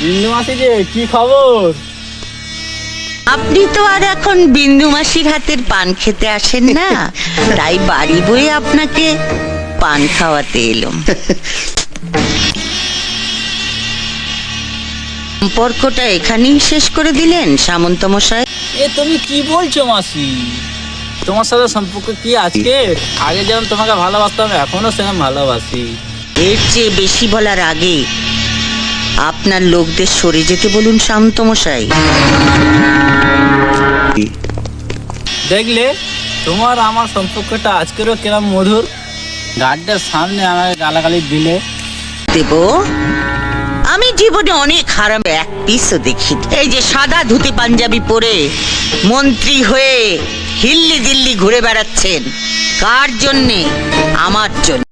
বিন্দু মাসি যে কি খবর? আপনি তো আর এখন বিন্দু মাসির হাতের পান খেতে আসেন না। তাই বাড়ি বয়ে আপনাকে পান খাওয়াতে এলাম। সম্পর্কটা এখানেই শেষ করে দিলেন সামন্ত মশাই। এ তুমি কি বলছো মাসি? তোমার সাথে সম্পর্ক কি আজকে? আগে যেমন তোমাকে ভালোবাসতাম এখনও সেরকম ভালোবাসি। এর চেয়ে বেশি বলার আগে আপনার লোকদের সরে যেতে বলুন শান্ত মশাই দেখলে? তোমার আমার সম্পর্কটা আজকেরও কিরম মধুর? গার্ডের সামনে আমাকে গালাগালি দিলে। দেব আমি জীবনে অনেক খারাপ এক পিসও দেখি এই যে সাদা ধুতি পাঞ্জাবি পরে মন্ত্রী হয়ে হিল্লি দিল্লি ঘুরে বেড়াচ্ছেন কার জন্যে? আমার জন্য।